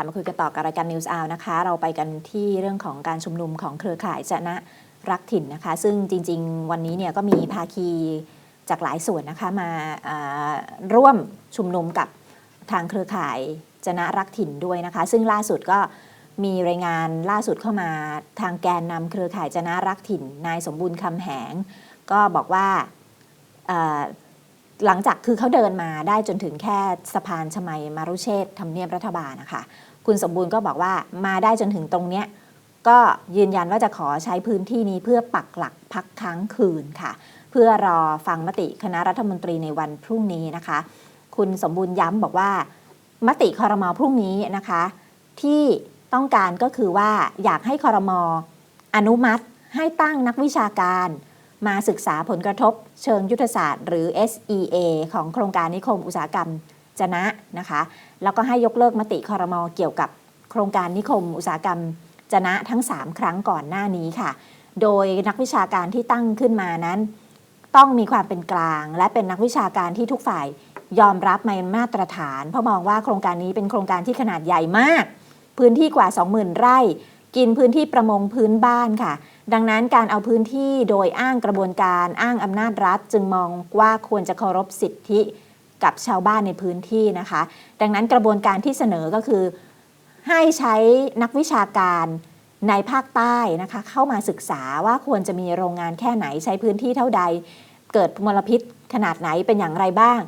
ค่ะมาคุยกันต่อกับรายการ News Hour นะคะ เราไปกันที่เรื่องของการชุมนุมของเครือข่ายจะนะรักถิ่นนะคะ ซึ่งจริง ๆ วันนี้เนี่ยก็มีภาคีจากหลายส่วนนะคะมาาร่วมชุมนุมกับทางเครือข่ายจนะรักถิ่นด้วยนะคะ ซึ่งล่าสุดก็มีรายงานล่าสุดเข้ามาทางแกนนำเครือข่ายจนะรักถิ่น นายสมบูรณ์คำแหง ก็บอกว่าหลังจากคือเขาเดินมาได้จนถึงแค่สะพานชมัยมารุเชษทำเนียบรัฐบาลนะคะ คุณสมบูรณ์ก็บอกว่ามาได้จนถึงตรงเนี้ยก็ยืนยันว่าจะขอใช้พื้นที่นี้เพื่อปักหลักพักค้างคืนค่ะ เพื่อรอฟังมติคณะรัฐมนตรีในวันพรุ่งนี้นะคะ คุณสมบูรณ์ย้ำบอกว่า มติคอรมอพรุ่งนี้นะคะ ที่ต้องการก็คือว่าอยากให้คอรมออนุมัติให้ตั้งนักวิชาการ มาศึกษาผลกระทบเชิงยุทธศาสตร์ หรือ SEA ของโครงการนิคมอุตสาหกรรม จนะนะคะ แล้วก็ให้ยกเลิกมติคอรมอเกี่ยวกับโครงการนิคมอุตสาหกรรมจนะทั้ง 3 ครั้งก่อนหน้านี้ค่ะ โดยนักวิชาการที่ตั้งขึ้นมานั้น ต้องมีความเป็นกลาง และเป็นนักวิชาการที่ทุกฝ่ายยอมรับในมาตรฐาน เพราะมองว่าโครงการนี้เป็นโครงการที่ขนาดใหญ่มาก พื้นที่กว่า 20,000 ไร่ กินพื้นที่ประมงพื้นบ้านค่ะ ดังนั้นการเอาพื้นที่โดยอ้างกระบวนการอ้างอำนาจรัฐ จึงมองว่าควรจะเคารพสิทธิ กับชาวบ้านในพื้นที่นะคะ ดังนั้นกระบวนการที่เสนอก็คือ ให้ใช้นักวิชาการในภาคใต้นะคะเข้ามาศึกษาว่าควรจะมีโรงงานแค่ไหนใช้พื้นที่เท่าใด เกิดมลพิษขนาดไหนเป็นอย่างไรบ้าง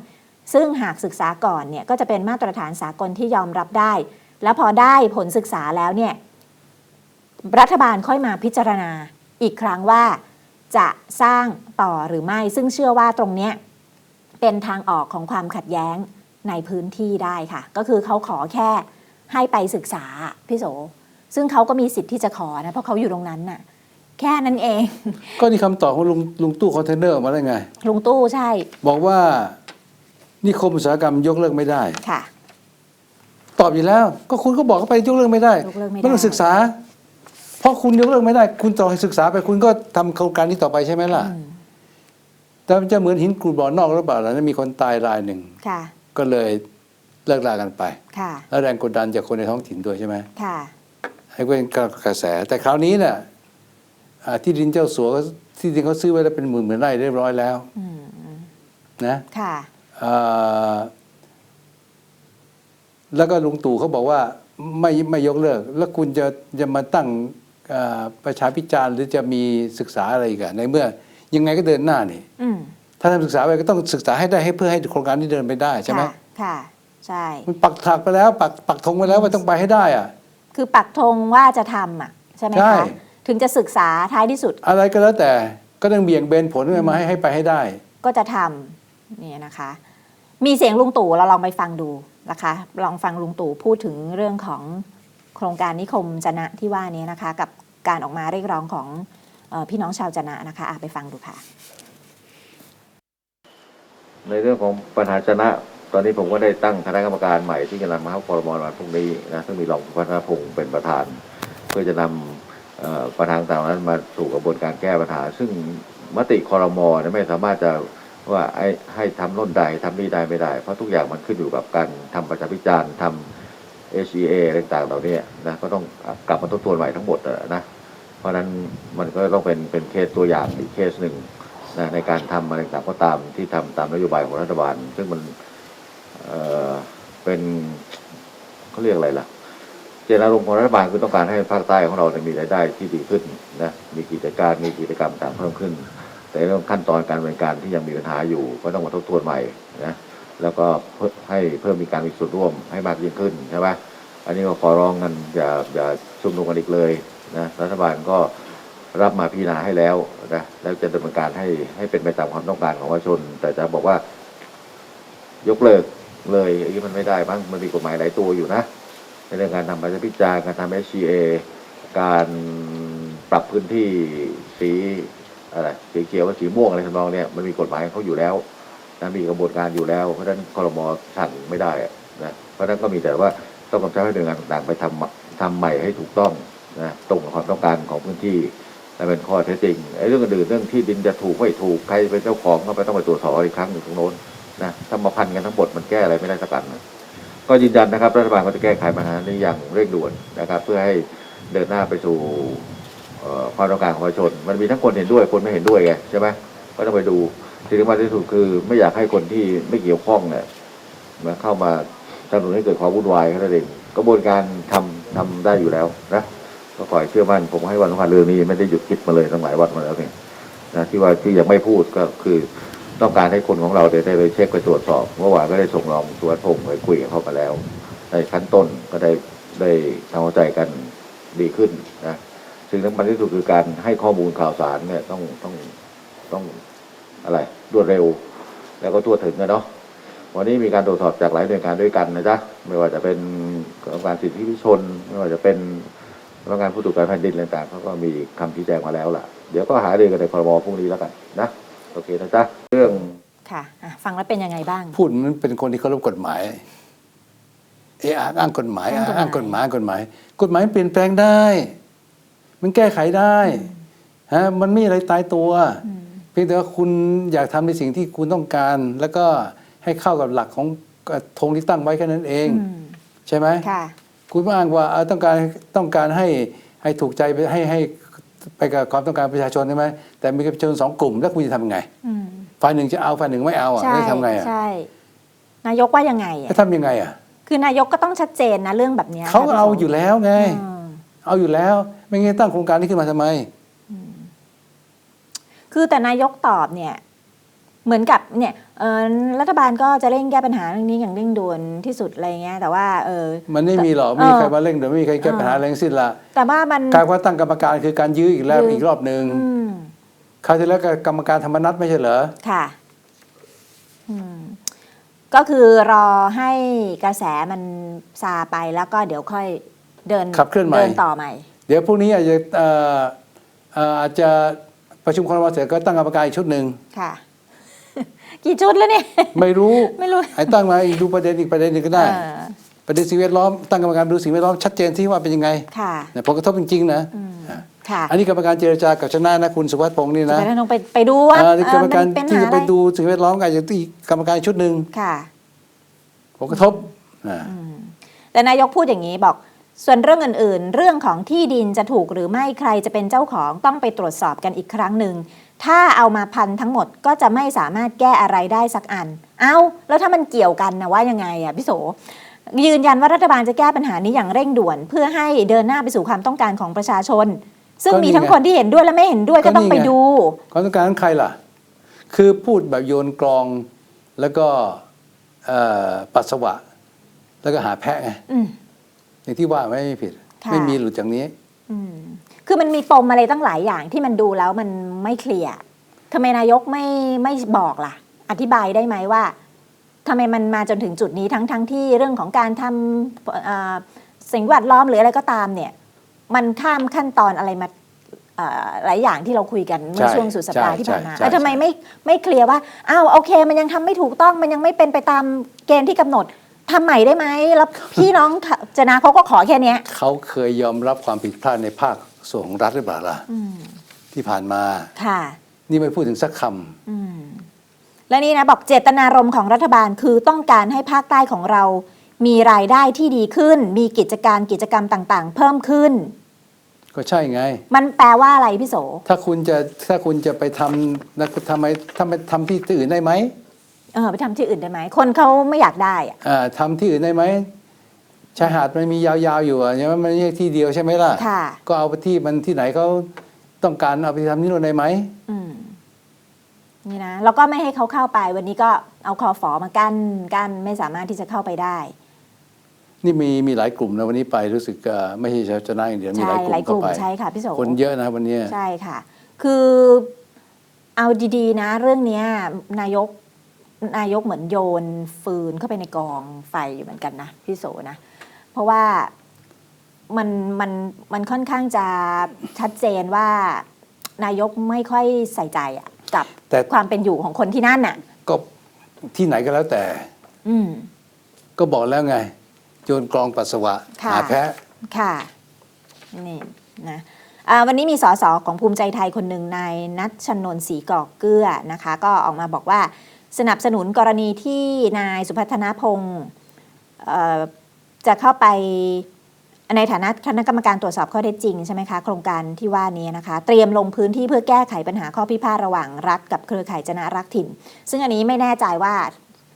ซึ่งหากศึกษาก่อนเนี่ยก็จะเป็นมาตรฐานสากลที่ยอมรับได้ แล้วพอได้ผลศึกษาแล้วเนี่ยรัฐบาลค่อยมาพิจารณาอีกครั้งว่าจะสร้างต่อหรือไม่ซึ่งเชื่อว่าตรงเนี้ย เป็นทางออกของความขัดแย้งในพื้นที่ได้ค่ะ ก็คือเขาขอแค่ให้ไปศึกษาพี่โส ซึ่งเขาก็มีสิทธิ์ที่จะขอนะเพราะเขาอยู่ตรงนั้นน่ะ แค่นั้นเอง ก็นี่คำตอบของลุงลุงตู้คอนเทนเนอร์ออกมาได้ไง ลุงตู้ใช่บอกว่านิคมอุตสาหกรรมยกเลิกไม่ได้ ค่ะ ตอบอยู่แล้ว ก็คุณก็บอกเขาไปยกเลิกไม่ได้ยกเลิกไม่ได้ ต้องศึกษา เพราะคุณยกเลิกไม่ได้ คุณต่อให้ศึกษาไปคุณก็ทำโครงการนี้ต่อไปใช่ไหมล่ะ อืม แต่มันจะเหมือนหินกรูดบ่อนอกหรือเปล่าล่ะนั้นมีคนตายรายหนึ่งค่ะก็เลยเลิกลากันไปค่ะแล้วแรงกดดันจากคนในท้องถิ่นด้วยใช่ไหมค่ะให้เป็นกระแส แต่คราวนี้เนี่ยอ่าที่ดินเจ้าสัวก็ที่ดินเขาซื้อไว้แล้วเป็นหมื่นหมื่นไร่เรียบร้อยแล้วอืมนะค่ะอ่าแล้วก็ลุงตู่เขาบอกว่าไม่ไม่ยกเลิก แล้วคุณจะจะมาตั้งอ่าประชาพิจารณ์หรือจะมีศึกษาอะไรอีกันในเมื่อ ยังไงก็เดินหน้านี่อืมถ้าทำศึกษาไปก็ต้องศึกษาให้ได้ให้เพื่อให้โครงการนี้เดินไปได้ใช่ไหมค่ะค่ะใช่มันปักถักไปแล้ว ปักปักธงไปแล้วว่าต้องไปให้ได้อะคือปักธงว่าจะทำอะใช่ไหมใช่คะถึงจะศึกษาท้ายที่สุด อะไรก็แล้วแต่ก็ต้องเบี่ยงเบนผลมาให้ให้ไปให้ได้ ก็จะทำเนี่ยนะคะ มีเสียงลุงตู่เราลองไปฟังดูนะคะ ลองฟังลุงตู่พูดถึงเรื่องของโครงการนิคมจนะที่ว่านี้นะคะ กับการออกมาเรียกร้องของเออ พี่น้องชาวจนะนะคะไปฟังดูค่ะ ในเรื่องของปัญหาชนะ ตอนนี้ผมก็ได้ตั้งคณะกรรมการใหม่ที่จะนำมาเข้าคอรมอลวันพรุ่งนี้นะซึ่งมีรองพัฒนพงศ์เป็นประธาน เพื่อจะนำปัญหาต่างๆนั้นมาสู่กระบวนการแก้ปัญหา ซึ่งมติคอรมอเนี่ยไม่สามารถจะว่าไอ้ให้ทำน่นใดทำนี่ได้ไม่ได้ เพราะทุกอย่างมันขึ้นอยู่กับการทำประชาพิจารณ์ทำ HEA อะไรต่างๆเหล่านี้นะก็ต้องกลับมาทบทวนใหม่ทั้งหมดนะ ราะฉะนั้นมันก็ต้องเป็นเป็นเคสตัวอย่างอีกเคสหนึ่งนะในการทำอะไรต่างก็ตามที่ทำตามนโยบายของรัฐบาล ซึ่งมันเอ่อเป็นเขาเรียกอะไรล่ะ เจตนารมณ์ของรัฐบาลคือต้องการให้ภาคใต้ของเราเนี่ยมีรายได้ที่ดีขึ้นนะมีกิจการมีกิจกรรมต่างเพิ่มขึ้น แต่เรื่องขั้นตอนการดำเนินการที่ยังมีปัญหาอยู่ ก็ต้องมาทบทวนใหม่นะแล้วก็ให้เพิ่มมีการมีส่วนร่วมให้มากยิ่งขึ้นใช่ไหมอันนี้ก็ขอร้องกันอย่าอย่าชุมนุมกันอีกเลย นะรัฐบาลก็รับมาพิจารณาให้แล้วนะแล้วจะดำเนินการให้ให้เป็นไปตามความต้องการของประชาชน แต่จะบอกว่ายกเลิกเลยอันนี้มันไม่ได้บ้างมันมีกฎหมายหลายตัวอยู่นะ ในเรื่องการทำประชาพิจารณ์การทำ HCA การปรับพื้นที่สีอะไรสีเขียวกับสีม่วงอะไรทำนองเนี้ยมันมีกฎหมายเขาอยู่แล้วนะมีกระบวนการอยู่แล้ว เพราะฉะนั้นคอรมอสั่งไม่ได้นะเพราะฉะนั้นก็มีแต่ว่าต้องกำชับให้หน่วยงานต่างๆไปทำทำใหม่ให้ถูกต้อง นะตรงกับความต้องการของพื้นที่และเป็นข้อเท็จจริงไอ้เรื่องอื่นเรื่องที่ดินจะถูกไม่ถูกใครเป็นเจ้าของก็ไปต้องไปตรวจสอบอีกครั้งหนึ่งตรงโน้นนะถ้ามาพันกันทั้งหมดมันแก้อะไรไม่ได้สักอันนะก็ยืนยันนะครับรัฐบาลก็จะแก้ไขปัญหานี้อย่างเร่งด่วนนะครับ เพื่อให้เดินหน้าไปสู่ความต้องการของประชาชน มันมีทั้งคนเห็นด้วยคนไม่เห็นด้วยไงใช่ไหมก็ต้องไปดูสิ่งที่สำคัญที่สุดคือไม่อยากให้คนที่ไม่เกี่ยวข้องเนี่ยมาเข้ามาสนับสนุนให้เกิดความวุ่นวายแค่นั้นเองกระบวนการทำทำได้อยู่แล้วนะ ก็ขอให้เชื่อมั่นผมให้วันสำคัญเรื่องนี้ไม่ได้หยุดคิดมาเลยตั้งหลายวันมาแล้วเนี่ยนะที่ว่าที่ยังไม่พูดก็คือต้องการให้คนของเราได้ไปเช็คไปตรวจสอบเมื่อวานก็ได้ส่งรองสุวัสดิ์พงศ์ไปคุยกับเขามาแล้ว ในขั้นต้นก็ได้ได้ทำความเข้าใจกันดีขึ้นนะสิ่งสำคัญที่สุดคือการให้ข้อมูลข่าวสารเนี่ยต้องต้องต้องอะไรรวดเร็ว แล้วก็ทั่วถึงนะเนาะวันนี้มีการตรวจสอบจากหลายหน่วยงานด้วยกันนะจ๊ะไม่ว่าจะเป็นกรมการสิทธิพิชน ไม่ว่าจะเป็น กรรมการผู้ตรวจการแผ่นดินอะไรต่างๆเขาก็มีคำชี้แจงมาแล้วล่ะ เดี๋ยวก็หารือกันในครมพรุ่งนี้แล้วกันนะโอเคนะจ๊ะเรื่องค่ะอะ ฟังแล้วเป็นยังไงบ้าง พูดมันเป็นคนที่เคารพกฎหมาย เอะอะอ้างกฎหมายอ้างกฎหมาย อ้างกฎหมายกฎหมาย กฎหมายเปลี่ยนแปลงได้ มันแก้ไขได้ฮะมันไม่มีอะไรตายตัว อืมเพียงแต่ว่าคุณอยากทำในสิ่งที่คุณต้องการ แล้วก็ให้เข้ากับหลักของเอ่อธงที่ตั้งไว้แค่นั้นเอง อืมใช่ไหม ค่ะ คุณอ้างว่าเอ่อต้องการต้องการให้ให้ถูกใจไปให้ให้ไปกับความต้องการประชาชนใช่ไหมแต่มีประชาชนสองกลุ่มแล้วคุณจะทำไงอืมฝ่ายหนึ่งจะเอาฝ่ายหนึ่งไม่เอาอะใช่แล้วทำไงอะใช่นายกว่ายังไงอะแล้วทำยังไงอะคือนายกก็ต้องชัดเจนนะเรื่องแบบนี้ยเขาก็ค่ะเอาพี่โสอยู่แล้วไงอืมเอาอยู่แล้ว ไม่งั้นตั้งโครงการนี้ขึ้นมาทำไม คือแต่นายกตอบเนี่ย เหมือนกับเนี่ยเอ่อรัฐบาลก็จะเร่งแก้ปัญหาเรื่องนี้อย่างเร่งด่วนที่สุดอะไรเงี้ยแต่ว่าเออมันไม่มีหรอกเออไม่มีใครมาเร่งเดี๋ยวไม่มีใครแก้ปัญหาอะไรทั้งสิ้นละแต่ว่ามันการว่าตั้งกรรมการคือการยื้ออีกแล้วยื้ออีอีกรอบหนึ่งอืมคราวที่แล้วก็กรรมการธรรมนัตไม่ใช่เหรอค่ะอืมก็คือรอให้กระแสมันซาไปแล้วก็เดี๋ยวค่อยเดินขับเคลื่อนใหม่เดินต่อใหม่ เดี๋ยวพรุ่งนี้อาจจะเอ่อเอ่ออาจจะประชุมครมเสร็จก็ตั้งกรรมการอีกชุดหนึ่งค่ะ กี่ชุดแล้วเนี่ย ไม่รู้ไม่รู้ให้ตั้งมาอีกดูประเด็นอีกประเด็นหนึ่งก็ได้ เออ ประเด็นสิ่งแวดล้อมตั้งกรรมการดูสิ่งแวดล้อมชัดเจนที่ว่าเป็นยังไงค่ะ เนี่ยผลกระทบจริงๆนะอืมค่ะอันนี้กรรมการเจรจากับชนะนะคุณสุวัสดิ์พงศ์นี่นะจะไปต้องไปไปดูว่าอ่านี่กรรมการเออมันเป็นที่หาจะอะไรไปดูสิ่งแวดล้อมกันอย่างที่กรรมการชุดหนึ่งค่ะ ผลกระทบอ่า แต่นายกพูดอย่างนี้บอก ส่วนเรื่องอื่น ๆ เรื่องของที่ดินจะถูกหรือไม่ใครจะเป็นเจ้าของต้องไปตรวจสอบกันอีกครั้งหนึ่ง ถ้าเอามาพันทั้งหมดก็จะไม่สามารถแก้อะไรได้สักอัน เอาแล้วถ้ามันเกี่ยวกันนะว่ายังไงอะพี่โสยืนยันว่ารัฐบาลจะแก้ปัญหานี้อย่างเร่งด่วน เพื่อให้เดินหน้าไปสู่ความต้องการของประชาชน ซึ่งมีทั้งคนที่เห็นด้วยและไม่เห็นด้วยก็ต้องไปดูความต้องการของใครล่ะ คือพูดแบบโยนกลองแล้วก็เอ่อปัสสาวะ แล้วก็หาแพะไงอืมอย่างที่ว่าไม่ผิดค่ะไม่มีหลุดจากนี้อืม คือมันมีปมอะไรตั้งหลายอย่างที่มันดูแล้วมันไม่เคลียร์ทำไมนายกไม่ไม่บอกล่ะ อธิบายได้ไหมว่าทำไมมันมาจนถึงจุดนี้ทั้งทั้งที่เรื่องของการทำเอ่อสิ่งแวดล้อมหรืออะไรก็ตามเนี่ย มันข้ามขั้นตอนอะไรมาเอ่อหลายอย่างที่เราคุยกันเมื่อใช่ช่วงสุดสัปดาห์ใช่ที่ผ่านมาใช่แล้วทำไมใช่ไม่ไม่เคลียร์ว่าอ้าวโอเค มันยังทำไม่ถูกต้องมันยังไม่เป็นไปตามเกณฑ์ที่กำหนดทำใหม่ได้ไหมแล้วพี่น้องจนาเขาก็ขอแค่เนี้ยเขาเคยยอมรับความผิดพลาดในภาค ส่วนของรัฐหรือเปล่าล่ะอืมที่ผ่านมา ค่ะ นี่ไม่พูดถึงสักคอืมและนี่นะบอกเจตนารมณ์ของรัฐบาลคือต้องการให้ภาคใต้ของเรา มีรายได้ที่ดีขึ้น มีกิจการกิจกรรมต่างๆ เพิ่มขึ้นำก็ใช่ไง มันแปลว่าอะไรพี่โส ถ้าคุณจะถ้าคุณจะไปทำนะคุณทำไมทำไมทำที่อื่นได้ไหมเออไปทำที่อื่นได้ไหม คนเขาไม่อยากได้อะอ่าทำที่อื่นได้ไหม ชายหาดมันมียาวๆอยู่อะใช่ไหมมันไม่ใช่ที่เดียวใช่ไหมล่ะ ค่ะ ก็เอาไปที่มันที่ไหนเขาต้องการเอาไปทำที่นู่นได้ไหมอืมนี่นะแล้วก็ไม่ให้เขาเข้าไป วันนี้ก็เอาคอฝอมากั้นกั้นไม่สามารถที่จะเข้าไปได้ นี่มีมีหลายกลุ่มนะวันนี้ไปรู้สึกอ่าไม่ใช่ชาวชนะอย่างเดียวมีใช่หลายกลุ่มหลายกเข้าไปลุ่มใช่ค่ะพี่โส คนเยอะนะวันเนี้ย ใช่ค่ะ คือเอาดีๆนะ เรื่องเนี้ยนายกนายกเหมือนโยนฟืนเข้าไปในกองไฟอยู่เหมือนกันนะพี่โสนะ เพราะว่ามันมันมันค่อนข้างจะชัดเจนว่านายกไม่ค่อยใส่ใจอะกับแต่ ความเป็นอยู่ของคนที่นั่นน่ะ ก็ที่ไหนก็แล้วแต่ อืม ก็บอกแล้วไง โยนกรองปัสสาวะค่ะ หาแพะค่ะ นี่นะอ่าวันนี้มีสสของภูมิใจไทยคนหนึ่งนายนัทชนนท์ศรีกอกเกลือนะคะ ก็ออกมาบอกว่าสนับสนุนกรณีที่นายสุพัฒนพงศ์เอ่อ จะเข้าไปในฐานะคณะกรรมการตรวจสอบข้อเท็จจริงใช่ไหมคะโครงการที่ว่านี้นะคะ เตรียมลงพื้นที่เพื่อแก้ไขปัญหาข้อพิพาทระหว่างรัฐกับเครือข่ายจนะรักถิ่น ซึ่งอันนี้ไม่แน่ใจว่า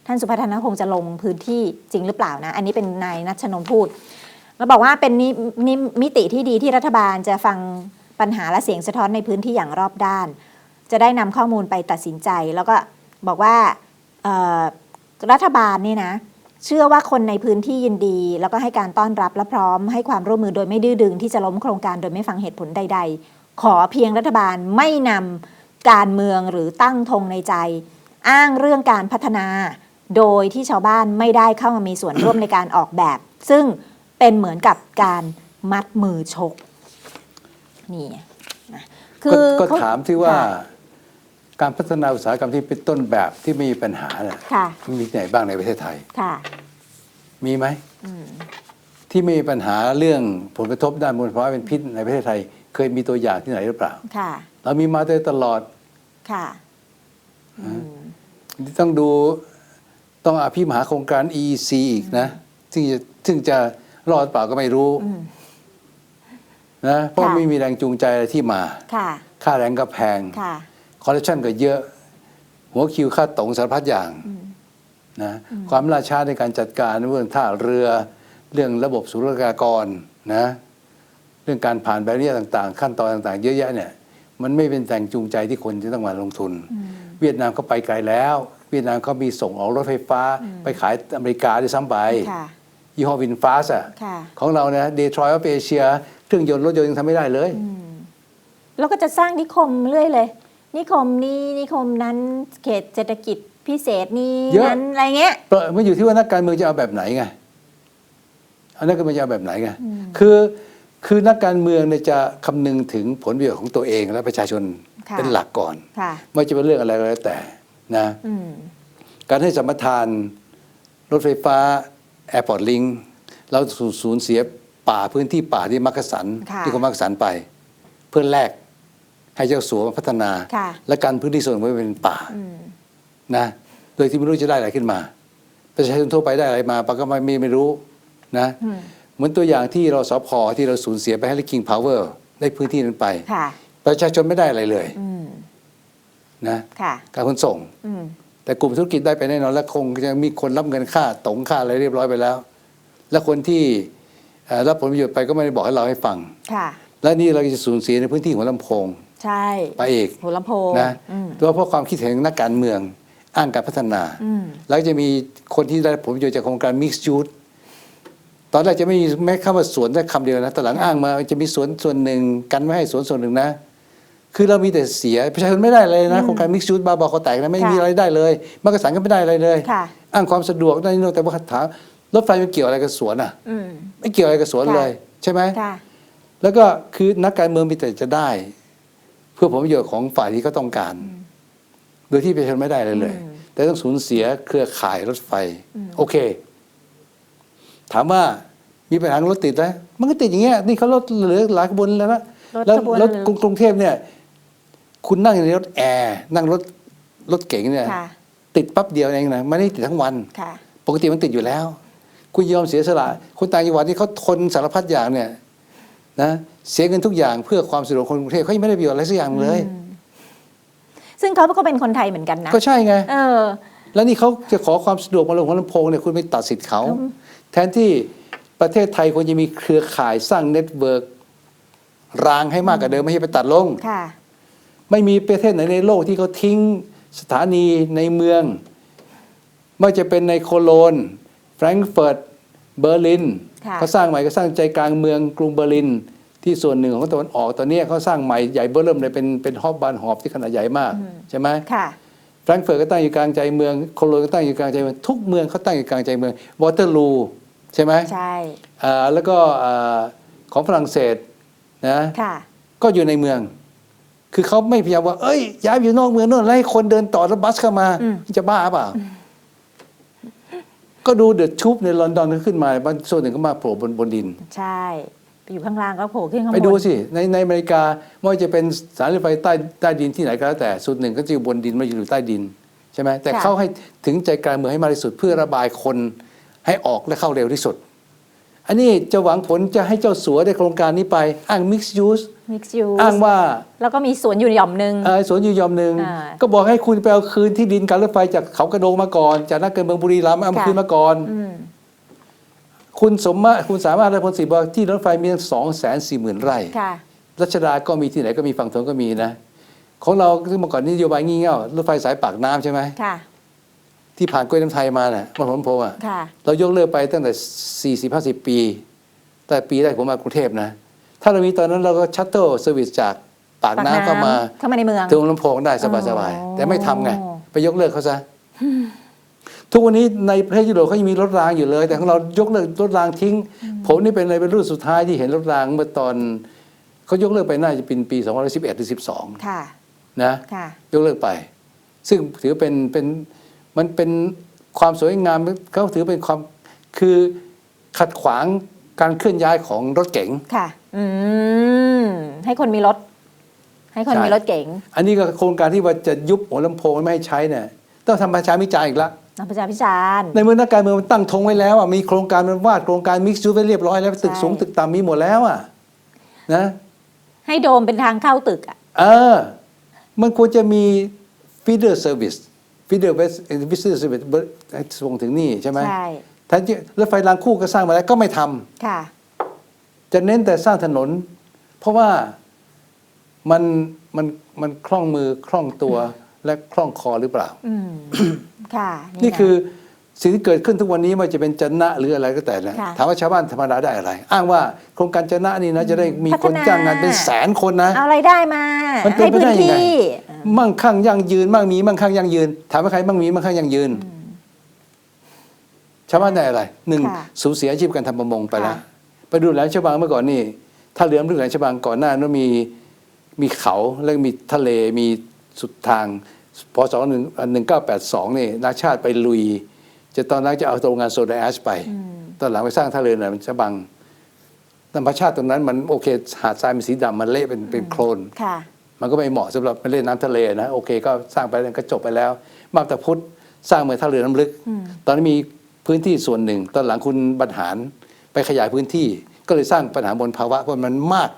ท่านสุพัฒนพงศ์จะลงพื้นที่จริงหรือเปล่านะ อันนี้เป็นนายนัชนน์พูด แล้วบอกว่าเป็นนินิมิติที่ดีที่รัฐบาลจะฟังปัญหาและเสียงสะท้อนในพื้นที่อย่างรอบด้าน จะได้นำข้อมูลไปตัดสินใจ แล้วก็บอกว่ารัฐบาลนี่นะ เชื่อว่าคนในพื้นที่ยินดี แล้วก็ให้การต้อนรับและพร้อมให้ความร่วมมือโดยไม่ดื้อดึงที่จะล้มโครงการโดยไม่ฟังเหตุผลใด ๆ ขอเพียงรัฐบาลไม่นำการเมืองหรือตั้งธงในใจ อ้างเรื่องการพัฒนา โดยที่ชาวบ้านไม่ได้เข้ามามีส่วนร่วมในการออกแบบ ซึ่งเป็นเหมือนกับการมัดมือชกนี่นะคืก็อก็เขถามที่ว่าค่ะ การพัฒนาอุตสาหกรรมที่เป็นต้นแบบที่ไม่มีปัญหาเนี่ยค่ะ มีที่ไหนบ้างในประเทศไทย ค่ะมีไหม อืมที่ไม่มีปัญหาเรื่องผลกระทบด้านมลภาวะเป็นพิษในประเทศไทย เคยมีตัวอย่างที่ไหนหรือเปล่า ค่ะ เรามีมาโดยตลอดค่ะอืมต้องดูต้องอภิมหาโครงการ EEC อีกนะซึ่งจะซึ่งจะรอดเปล่าก็ไม่รู้อืม นะเพราะค่ะ ไม่มีแรงจูงใจอะไรที่มา ค่ะ ค่าแรงก็แพง ค่ะ คอร์รัปชันก็เยอะ หัวคิวค่าตรงสารพัดอย่างอืมนะความล่าช้าในการจัดการเรื่องท่าเรือเรื่องระบบศุลกากรนะเรื่องการผ่านแบเรียต่างๆ ขั้นตอนต่าง ๆ เยอะแยะเนี่ยมันไม่เป็นแรงจูงใจที่คนจะต้องมาลงทุนอืมเวียดนามเขาไปไกลแล้ว เวียดนามเขามีส่งออกรถไฟฟ้าไปขายอเมริกาด้วยซ้ำไปค่ะยี่ห้อวินฟาสอะค่ะของเราเนี่ยเดโทรอยต์ออฟเอเชียเครื่องยนต์รถยนต์ยังทำไม่ได้เลยอืมแล้วก็จะสร้างนิคมเรื่อยเลย นิคมนี้นิคมนั้นเขตเศรษฐกิจพิเศษนี้เยอะ นั้นอะไรเงี้ย เปล่ามันอยู่ที่ว่านักการเมืองจะเอาแบบไหนไงเอานักการเมืองจะเอาแบบไหนไงอืมคือ คือนักการเมืองเนี่ยจะคำนึงถึงผลประโยชน์ของตัวเองและประชาชนค่ะ เป็นหลักก่อน ค่ะ ไม่จะเป็นเรื่องอะไรก็แล้วแต่นะ อืม การให้สัมปทาน รถไฟฟ้า แอร์พอร์ตลิงเราสูญเสียป่าพื้นที่ป่าที่มักกะสันค่ะ ที่คนมักกะสันไป เพื่อแลก ให้เจ้าสัวมาพัฒนาค่ะและการพื้นที่ส่วนไว้เป็นป่าอืมนะโดยที่ไม่รู้จะได้อะไรขึ้นมาประชาชนทั่วไปได้อะไรมาปาก็ไม่ไม่ไม่รู้นะอืมเหมือนตัวอย่างที่เราสพที่เราสูญเสียไปให้คิงพาวเวอร์ได้พื้นที่นั้นไปค่ะประชาชนไม่ได้อะไรเลยอืมนะค่ะการขนส่งอืมแต่กลุ่มธุรกิจได้ไปแน่นอนและคงจะมีคนรับเงินค่าตรงค่าอะไรเรียบร้อยไปแล้ว และคนที่เอ่อรับผลประโยชน์ไปก็ไม่ได้บอกให้เราให้ฟังค่ะและนี่เราจะสูญเสียในพื้นที่หัวลำโพง ใช่ไปอีกหัวลำโพงนะอืมตัวเพราะความคิดเห็นของนักการเมืองอ้างการพัฒนาอืมแล้วจะมีคนที่ได้ผลประโยชน์จากโครงการ mixed use ตอนแรกจะไม่มีแม้คำว่าสวนได้คำเดียวนะแต่หลังอ้างมาจะมีสวนส่วนหนึ่งกันไม่ให้สวนส่วนหนึ่งนะ คือเรามีแต่เสียประชาชนไม่ได้เลยนะอืมโครงการ mixed use บาบอคอแตกนะไม่ค่ะมีอะไรได้เลยมักกะสันก็ไม่ได้อะไรเลยค่ะอ้างความสะดวกนั่นนี่โน่นแต่ว่าถามรถไฟมันเกี่ยวอะไรกับสวนอะอืมไม่เกี่ยวอะไรกับสวนค่ะเลย ใช่ไหมค่ะแล้วก็คือนักการเมืองมีแต่จะได้ เพื่อผลประโยชน์ของฝ่ายที่เขาต้องการ โดยที่ประชาชนไม่ได้เลยเลยอืมแต่ต้องสูญเสียเครือข่ายรถไฟอืมโอเค ถามว่ามีปัญหารถติดไหมมันก็ติดอย่างเงี้ยนี่เขารถเหลือหลายขบวนแล้วนะรถแล้วขบวนรถกรุงกรุงเทพเนี่ย คุณนั่งในรถแอร์นั่งรถรถเก๋งเนี่ยค่ะติดปั๊บเดียวเองนะไม่ได้ติดทั้งวันค่ะปกติมันติดอยู่แล้ว คุณยอมเสียสละคนต่างจังหวัดที่เขาทนสารพัดอย่างเนี่ย นะ เสียเงินทุกอย่างเพื่อความสะดวกคนกรุงเทพเขายังไม่ได้ประโยชน์อะไรสักอย่างเลยอืมซึ่งเขาก็เป็นคนไทยเหมือนกันนะ ก็ใช่ไง เออ แล้วนี่เขาจะขอความสะดวกมาลงหัวลำโพงเนี่ยคุณไปตัดสิทธิ์เขา แทนที่ประเทศไทยควรจะมีเครือข่ายสร้างเน็ตเวิร์กรางให้มากกว่าเดิมไม่ใช่ไปตัดลง ค่ะ ไม่มีประเทศไหนในโลกที่เขาทิ้งสถานีในเมือง ไม่ว่าจะเป็นในโคโลน แฟรงก์เฟิร์ต เบอร์ลินค่ะเขาสร้างใหม่ก็สร้างใจกลางเมืองกรุงเบอร์ลิน ที่ส่วนหนึ่งของตะวันออกตอนนี้เขาสร้างใหม่ใหญ่เบ้อเริ่มเลยเป็นเป็นฮอบบานหอบที่ขนาดใหญ่มากใช่ไหมค่ะแฟรงก์เฟิร์ตก็ตั้งอยู่กลางใจเมืองโคโลนก็ตั้งอยู่กลางใจเมืองทุกเมืองเขาตั้งอยู่กลางใจเมืองวอเตอร์ลูใช่ไหมใช่อ่าแล้วก็อ่าของฝรั่งเศสนะค่ะก็อยู่ในเมือง คือเขาไม่พยายามว่า เอ้ยย้ายไปอยู่นอกเมืองโน่นแล้วให้คนเดินต่อรถบัสเข้ามาอืมจะบ้าเปล่าก็ดูเดอะชูปในลอนดอนก็ขึ้นมาบางส่วนหนึ่งก็มาโผล่บนบนดิน ใช่ ไปอยู่ข้างล่างก็โผล่ขึ้นข้างบนไปดูสิในในอเมริกาไม่ว่าจะเป็นสถารถไฟใต้ใต้ดินที่ไหนก็แล้วแต่ส่วนหนึ่งก็จะอยู่บนดินไมาอยู่ใต้ดินใช่ไหมแต่ค่ะเขาให้ถึงใจกลางเมืองให้มากที่สุดเพื่อระบายคนให้ออกและเข้าเร็วที่สุด อันนี้จะหวังผลจะให้เจ้าสัวได้โครงการนี้ไปอ้าง mixed use mixed use อ้างว่าแล้วก็มีสวนอยู่หย่อมหนึ่งเอ่อสวนอยู่ยอมหนึ่งอ่าก็บอกให้คุณไปเอาคืนที่ดินการรถไฟจากเขากระโดงมาก่อน จากนักการเมืองบุรีรัมย์เอามาค่ะคืนมาก่อนอืม คุณสมมาคุณสามารถและพลศิบอกที่รถไฟมีสองแสนสี่หมื่นไร่ค่ะรัชดาก็มีที่ไหนก็มีฝั่งทนก็มีนะ ของเราที่เมื่อก่อนนโยบายงี่เง่ารถไฟสายปากน้ำใช่ไหมค่ะที่ผ่านกล้วยน้ำไทยมาน่ะมาผลโพอะค่ะเรายกเลิกไปตั้งแต่ 40 50 ปี แต่ปีแรกผมมากรุงเทพนะ ถ้าเรามีตอนนั้นเราก็ชัตเต l ลเซอร์วิสจากปากน้ำเข้ามาเข้ามาในเมืองถึงลำโพงได้สบายอ๋อๆแต่ไม่ทำไง ไปยกเลิกเขาซะ ทุกวันนี้ในประเทศยุโรปเขายังมีรถรางอยู่เลย แต่ของเรายกเลิกรถรางทิ้ง ผมนี่เป็นอะไรเป็นรุ่นสุดท้ายที่เห็นรถรางเมื่อตอนเขายกเลิกไปน่าจะเป็นปี2011หรือ12ค่ะนะค่ะยกเลิกไป ซึ่งถือเป็นเป็นมันเป็นความสวยงามเขาถือเป็นความคือขัดขวางการเคลื่อนย้ายของรถเก๋งค่ะอืมให้คนมีรถ ให้คนใช่มีรถเก๋ง อันนี้ก็โครงการที่ว่าจะยุบหัวลำโพงไม่ให้ใช้เนี่ยต้องทำประชาพิจารณ์อีกละ นักประชาพิจารณ์ในเมื่อนักการเมืองมันตั้งธงไว้แล้วอะมีโครงการมันวาดโครงการมิกซ์จูไว้เรียบร้อยแล้วตึกใช่สูงตึกต่ำมีหมดแล้วอะนะให้โดมเป็นทางเข้าตึกอะเออ มันควรจะมี feeder service feeder visitor service ส่งถึงนี่ใช่ไหมใช่แทนที่รถไฟรางคู่ก็สร้างมาแล้วก็ไม่ทำค่ะ จะเน้นแต่สร้างถนน เพราะว่ามันมันมันคล่องมือคล่องตัว และคล่องคอหรือเปล่าอืมค่ะนี่ะคือสิ่งที่เกิดขึ้นทุกวันนี้ไมันจะเป็นจันนะหรืออะไรก็แต่นะค่ะถามว่าชาวบ้านธรรมดาได้อะไร อ้างว่าโครงการจันนะนี่นะจะได้มีพัคฒนนาจ้างงานเป็นแสนคนนะเอาอะไรายได้มามันเป็นให้ไปพื้ได้นยังไงที่มั่งคั่งยั่งยืน มั่งมีมั่งคั่งยั่งยืน ถามว่าใครมั่งมีมั่งคั่งยั่งยืนชาวบ้านได้อะไรหนึ่งค่ะสูญเสียอาชีพการทำประมงไปแล้วค่ะไปดูแหลมฉบังเมื่อก่อนนี่ถ้าเรือมเรือแหลมฉบังก่อนหน้านั้นมีมีเขาแล้วก็มีทะเลมีสุดทาง พศหนึ่งหนึ่งเก้าแปดสองนี่นาชาติไปลุย จะตอนนั้นจะเอาโรงงานโซดาแอชไป ตอนหลังไปสร้างท่าเรือแหลมฉบังธรรมชาติตรงนั้นมันโอเคหาดทรายมันสีดำมันเละเป็นเป็นโคลนค่ะมันก็ไม่เหมาะสำหรับไปเล่นน้ำทะเลนะโอเค ก็สร้างไปแล้วก็จบไปแล้วมาบตาพุธสร้างเมืองท่าเรือน้ำลึก ตอนนี้นมีพื้นที่ส่วนหนึ่ง ตอนหลังคุณบรรหารไปขยายพื้นที่ ก็เลยสร้างปัญหามลภาวะเพราะมันมาก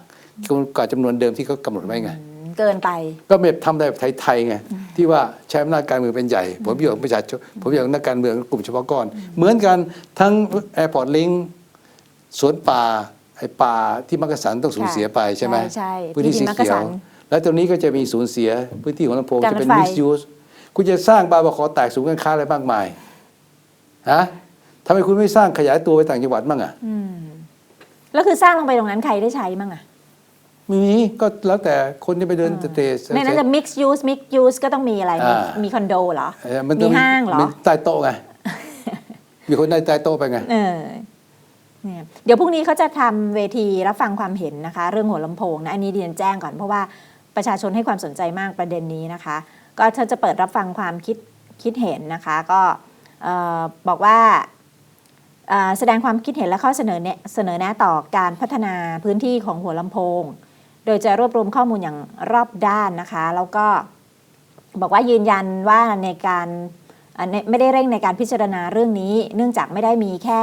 กว่าจำนวนเดิมที่เขากำหนดไว้ไง เกินไป ก็ไม่ทำได้แบบไทยๆไงที่ว่าใช้อำนาจการเมืองเป็นใหญ่ผลประโยชน์ของประชาชนผลประโยชน์ของนักการเมืองกลุ่มเฉพาะก้อน เหมือนกันทั้งแอร์พอร์ตลิงสวนป่าไอ้ป่าที่มักกะสันต้องสูญเสียไปใช่ไหมใช่ใช่พื้นที่ที่ดิสีนมักกะเขียสัวน แล้วตรงนี้ก็จะมีสูญเสียพื้นที่ของลำโพงการจะเป็นรถไฟ mixed use คุณจะสร้างบาร์บาคอแตกสูงกันค้าอะไรมากมายฮะทำไมคุณไม่สร้างขยายตัวไปต่างจังหวัดบ้างอะอืมแล้วคือสร้างลงไปตรงนั้นใครได้ใช้มั่งอะไม่มีก็แล้วแต่คนที่ไปเดินเตะในนั้นจะ mix use mix use ก็ต้องมีอะไร มีอ่ามีมีคอนโดเหรอเออมันมีต้องห้างเหรอมีใต้โต๊ะไง มีคนได้ใต้โต๊ะไปไงเออเนี่ยเดี๋ยวพรุ่งนี้เขาจะทำเวทีรับฟังความเห็นนะคะ เรื่องหัวลำโพงนะ อันนี้เรียนแจ้งก่อนเพราะว่าประชาชนให้ความสนใจมากประเด็นนี้นะคะ ก็เธอจะเปิดรับฟังความคิดคิดเห็นนะคะ ก็เอ่อบอกว่าเอ่อแสดงความคิดเห็นและข้อเสนอแนะเสนอแนะต่อการพัฒนาพื้นที่ของหัวลำโพง โดยจะรวบรวมข้อมูลอย่างรอบด้านนะคะ แล้วก็บอกว่ายืนยันว่าในการเอ่อในไม่ได้เร่งในการพิจารณาเรื่องนี้ เนื่องจากไม่ได้มีแค่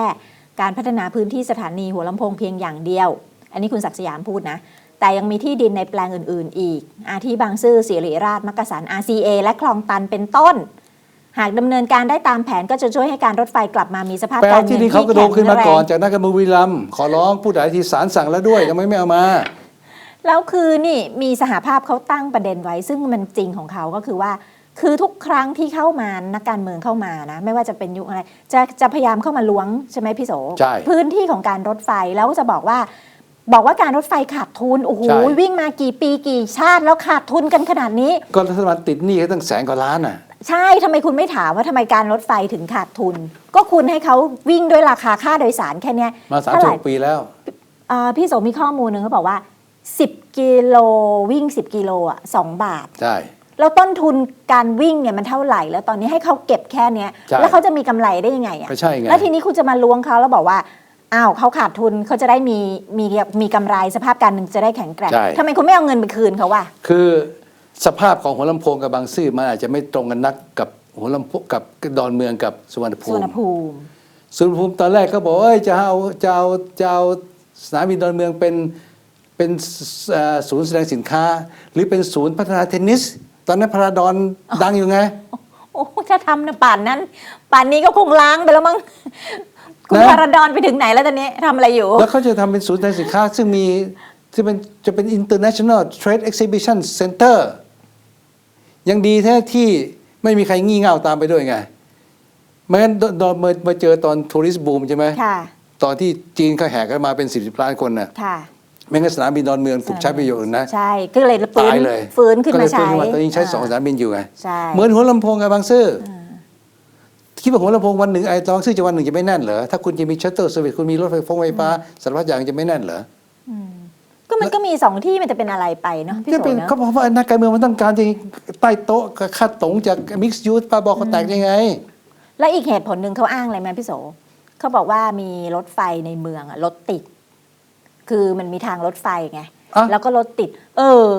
การพัฒนาพื้นที่สถานีหัวลำโพงเพียงอย่างเดียว อันนี้คุณศักดิ์สยามพูดนะ แต่ยังมีที่ดินในแปลงอื่น ๆ อีก อาทิบางซื่อสิริราชมักกะสัน RCA และคลองตันเป็นต้น หากดำเนินการได้ตามแผนก็จะช่วยให้การรถไฟกลับมามีสภาพไปกาเอารเงินที่ที่นี่เขากระโดดขึ้นมาแข็งก่อนแรงจากนักการเมืองบุรีรัมย์ขอร้องผู้ใดที่ศาลสั่งแล้วด้วยทำไมไม่เอามา แล้วคือนี่มีสหภาพเขาตั้งประเด็นไว้ ซึ่งมันจริงของเขาก็คือว่า คือทุกครั้งที่เข้ามานักการเมืองเข้ามานะ ไม่ว่าจะเป็นยุคอะไร จะจะพยายามเข้ามาล้วงใช่ไหมพี่โสใช่พื้นที่ของการรถไฟแล้วจะบอกว่า บอกว่าการรถไฟขาดทุนโอ้โหใช่ วิ่งมากี่ปีกี่ชาติแล้วขาดทุนกันขนาดนี้ ก็รัฐบาลติดหนี้ให้ตั้งแสนกว่าล้านอะ ใช่ทำไมคุณไม่ถามว่าทำไมการรถไฟถึงขาดทุน ก็คุณให้เขาวิ่งด้วยราคาค่าโดยสารแค่เนี้ยมาสามเท่าสิไหร่ บปีแล้ว เอ่อพี่โสมีข้อมูลหนึ่งเขาบอกว่า 10 กิโลวิ่ง 10 กิโลอะ2บาท ใช่ แล้วต้นทุนการวิ่งเนี่ยมันเท่าไหร่ แล้วตอนนี้ให้เขาเก็บแค่เนี้ยใช่ แล้วเขาจะมีกำไรได้ยังไงอะก็ใช่ไง แล้วทีนี้คุณจะมาล้วงเขาแล้วบอกว่าอ้าวเขาขาดทุนเขาจะได้มีมีมีกำไรสภาพการเงินจะได้แข็งแกร่งใช่ ทำไมคุณไม่เอาเงินไปคืนเขาวะ คือสภาพของหัวลำโพงกับบางซื่อมันอาจจะไม่ตรงกันนักกับหัวลำโพงกับดอนเมืองกับสุวรรณภูสุวรรณมิภูมิ สุวรรณภูมิตอนแรกเขาบอกว่าเอ้ยจะเอาจะเอาจะเอาสนามบินดอนเมืองเป็น เป็นเอ่อศูนย์แสดงสินค้า หรือเป็นศูนย์พัฒนาเทนนิส ตอนนั้นพาราดอนดังอยู่ไง โอ้ถ้าทำนะป่านนั้น ป่านนี้ก็คงล้างไปแล้วมั้งคุณนะพาราดอนไปถึงไหนแล้วตอนนี้ทำอะไรอยู่ แล้วเขาจะทำเป็นศูนย์แสดงสินค้า ซึ่งมีที่เป็นจะเป็น international trade exhibition center ยังดีแท้ที่ไม่มีใครงี่เง่าตามไปด้วยไงไม่งั้นโดนมามาเจอตอนทัวริสบูมใช่ไหมค่ะตอนที่จีนเขาแห่กันมาเป็นสิบสิบล้านคนน่ะค่ะ ไม่งั้นสนามบินดอนเมืองถูกใช้ประโยชน์นะ ใช่ ก็เลยฟื้ตานยเลย ฟื้นขึ้นก็เลมายใช้ฟื้นขึ้นมาตอนนี้ใช้สองสนามบินอยู่ไงใช่ เหมือนหัวลำโพงไงบางซื่ออคิดว่าหัวลำโพงวันหนึ่งไอ้ตองซื่อจะวันหนึ่งจะไม่แน่นเหรอถ้าคุณจะมีชัตเตอร์สวิตคุณมีรถไฟฟ้าไฟฟ้าสารพัดอย่างจะไม่แน่นเหรอก็มันก็มีสองที่มันจะเป็นอะไรไปเนาะพี่จะโสเป็นเนาะเขาบอกว่านักการเมืองมันต้องการจะใต้โต๊ะกับคาดตงจากมิกซ์ยูทปาบอกเขาแตกยังไง และอีกเหตุผลหนึ่งเขาอ้างอะไรไหมพี่โสเขาบอกว่ามีรถไฟในเมืองอะรถติด คือมันมีทางรถไฟไง อะ แล้วก็รถติด เออ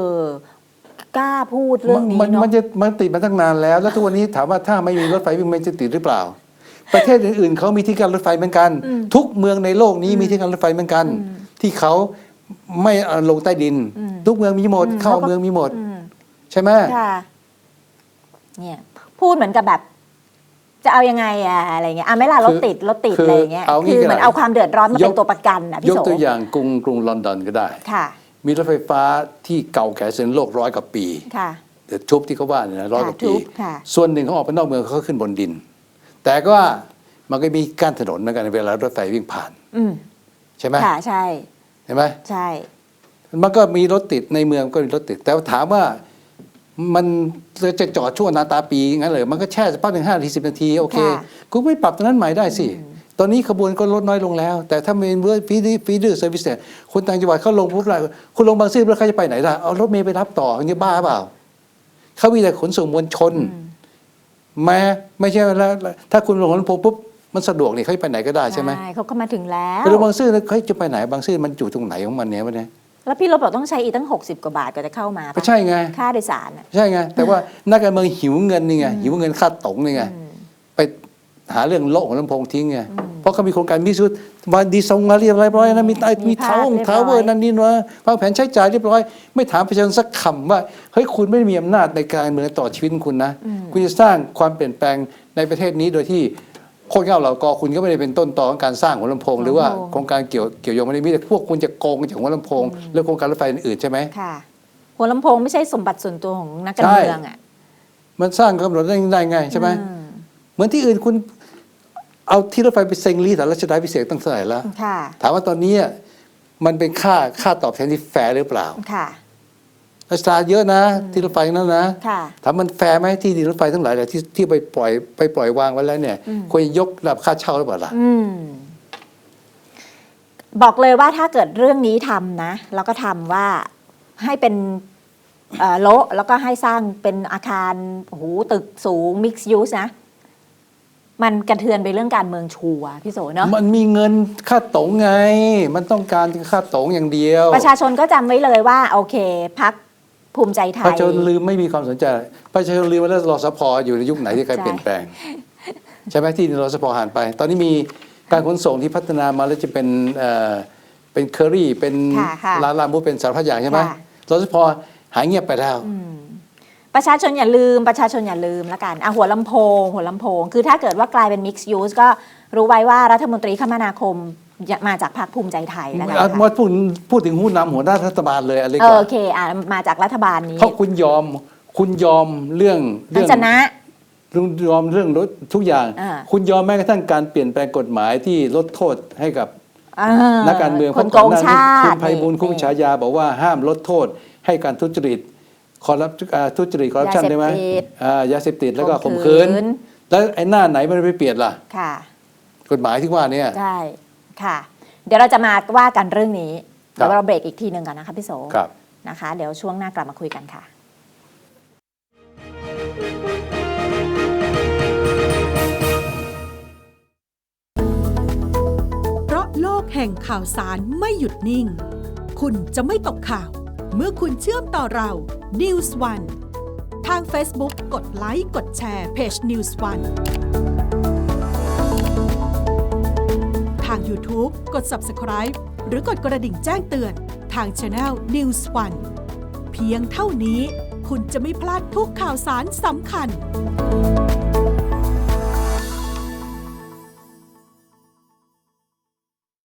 กล้าพูดเรื่องนี้มันเนาะมันจะมันติดมาตั้งนานแล้ว แล้วทุกวันนี้ถามว่าถ้าไม่มีรถไฟวิ่งมันจะติดหรือเปล่า ประเทศอื่นๆเขามีที่การรถไฟเหมือนกัน ทุกเมืองในโลกนี้มีที่การรถไฟเหมือนกัน ที่เขาไม่เอาลงใต้ดิน ทุกเมืองมีหมด เข้าเมืองมีหมด อืมใช่ไหม ค่ะ เนี่ย พูดเหมือนกับแบบ จะเอายังไงอะอะไรเงี้ยอะไม่ล่ะรถติดรถติดอะไรเงี้ยเอางี้คือก็เหมือนได้เอาความเดือดร้อนมาเป็ยนกตัวประกันนะยพี่กโสตัวอย่างกรุงกรุงลอนดอนก็ได้ค่ะ มีรถไฟฟ้าที่เก่าแก่เส้นโลกร้อยกว่าปีค่ะเดี๋ยวทุบที่เขาว่าเนี่ยนะร้อยกว่าปีทุบค่ะส่วนหนึ่งเขาออกไปนอกเมืองเขาก็ขึ้นบนดิน แต่ก็ว่ามันก็มีกั้นถนนเหมือนกันเวลารถไฟวิ่งผ่านอืมใช่ไหมค่ะใช่เห็นไหมใช่ มันก็มีรถติดในเมืองก็มีรถติด แต่ถามว่า มันจะจอดช่วงนาตาปีงั้นเลย มันก็แช่สักพักหนึ่งห้าทีสิบนาทีโอเคค่ะคุณไม่ปรับตรงนั้นใหม่ได้สิ ตอนนี้ขบวนก็ลดน้อยลงแล้ว แต่ถ้าเป็นเวอร์ฟีดฟีดเดอร์เซอร์วิสเนี่ยคนต่างจังหวัดเขาลงปุ๊บแล้วคุณลงบางซื่อแล้วเขาจะไปไหนล่ะเอารถเมล์ไปรับต่ออย่างนี้บ้าเปล่าเขามีแต่ขนส่งมวลชนแม้ไม่ใช่แล้วถ้าคุณลงรถโพปุ๊บมันสะดวกนี่เขาจะไปไหนก็ได้ใช่ไหมเขาก็มาถึงแล้วไปลงบางซื่อแล้วเขาจะไปไหนบางซื่อมันอยู่ตรงไหนของมันเนี่ยวันนี้ แล้วพี่รถบอกต้องใช้อีกตั้ง 60 กว่าบาทก็จะเข้ามาปะก็ใช่ไง ค่าโดยสารอะใช่ไง แต่ว่านักการเมืองหิวเงินนี่ไงหิวเงินค่าตงนี่ไงไปหาเรื่องโลกของลำโพงทิ้งไงเพราะเขามีโครงการมิสุดมาดีทรงมาเรียบร้อยนะมีไอ้มีเท้าองค์เท้าเวอร์นั่นนี่นะวางแผนใช้จ่ายเรียบร้อย ไม่ถามประชาชนสักคำว่าเฮ้ยคุณไม่ได้มีอำนาจในการเมืองต่อชีวิตคุณนะ คุณจะสร้างความเปลี่ยนแปลงในประเทศนี้โดยที่ โคตรเง่าเหล่ากอคุณก็ไม่ได้เป็นต้นตอของการสร้างหัวลำโพง หรือว่าโครงการเกี่ยวเกี่ยวโยงไม่ได้มีแต่พวกคุณจะโกงจากหัวลำโพงแล้วโครงการรถไฟอื่นๆใช่ไหมค่ะ หัวลำโพงไม่ใช่สมบัติส่วนตัวของนักการใช่เมืองอะมันสร้างกำหนดได้ได้ไงใช่ไหมอืมเหมือนที่อื่นคุณเอาที่รถไฟไปเซ็งรีแต่รัชดาพิเศษตั้งเท่าไหร่แล้วค่ะถามว่าตอนนี้มันเป็นค่าค่าตอบแทนที่แฟร์หรือเปล่าค่ะ รัชดาเยอะนะที่รถไฟนั่นนะค่ะถามมันแฟร์ไหมที่รถไฟทั้งหลายแหละที่ที่ไปปล่อยไปปล่อยวางไว้แล้วเนี่ยควรจะยกระดับค่าเช่าหรือเปล่าล่ะอืมบอกเลยว่าถ้าเกิดเรื่องนี้ทำนะแล้วก็ทำว่าให้เป็นเอ่อโละแล้วก็ให้สร้างเป็นอาคารโอ้โหตึกสูง mixed use นะมันกระเทือนไปเรื่องการเมืองชัวร์พี่โสเนาะมันมีเงินค่าตงไง มันต้องการค่าตงอย่างเดียว ประชาชนก็จำไว้เลยว่า โอเคพัก ภูมิใจไทประยชาชนลืมไม่มีความสนใจ ประชาชนลืมว่าแล้วรสพอยู่ในยุคไหนที่การใช่เปลี่ยนแปลง ใช่ไหมที่รสพหันไป ตอนนี้มีการขนส่งที่พัฒนามาแล้วจะเป็นเอ่อเป็นเคอรี่เป็นค่ะค่ะร้านลามูเป็นสารพัดอย่างใช่ไหมค่ะรสพหายเงียบไปแล้วประชาชนอย่าลืมประชาชนอย่าลืมละกันอะหัวลำโพง หัวลำโพง คือถ้าเกิดว่ากลายเป็น mixed use ก็รู้ไว้ว่ารัฐมนตรีคมนาคม มาจากพรรคภูมิใจไทยแล้วกันอะค่ะมาพูดพูดถึงผู้นำหัวหน้ารัฐบาลเลยอะไรเอก่ออนโอเคอะมาจากรัฐบาลนี้เพราะคุณยอมคุณยอมเรื่องทัเรื่องชนะ คุณยอมเรื่องลดทุกอย่าง อ่า คุณยอมแม้กระทั่งการเปลี่ยนแปลงกฎหมายที่ลดโทษให้กับเออนักการเมืองคนโกงเพราะชาก่อนหน้นี้คุติณไพบูลย์คุ้มฉายาบอกว่าห้ามลดโทษให้การทุจริตคอร์รัปทุจริตคอร์รัปชันได้ไหมอ่ายาเสพติดแล้วก็ข่มขืน แล้วไอ้หน้าไหนมันไปเปลี่ยนล่ะ ค่ะ กฎหมายที่ว่าเนี่ย ใช่ ค่ะ เดี๋ยวเราจะมาว่ากันเรื่องนี้ครับเดี๋ยวเราเบรกอีกทีหนึ่งก่อนนะคะพี่โสครับ นะคะ เดี๋ยวช่วงหน้ากลับมาคุยกันค่ะเพราะโลกแห่งข่าวสารไม่หยุดนิ่ง คุณจะไม่ตกข่าว เมื่อคุณเชื่อมต่อเรา News One ทาง Facebook กดไลค์ กดแชร์เพจ News One กด subscribe หรือกดกระดิ่งแจ้งเตือนทาง Channel News One เพียงเท่านี้คุณจะไม่พลาดทุกข่าวสารสำคัญ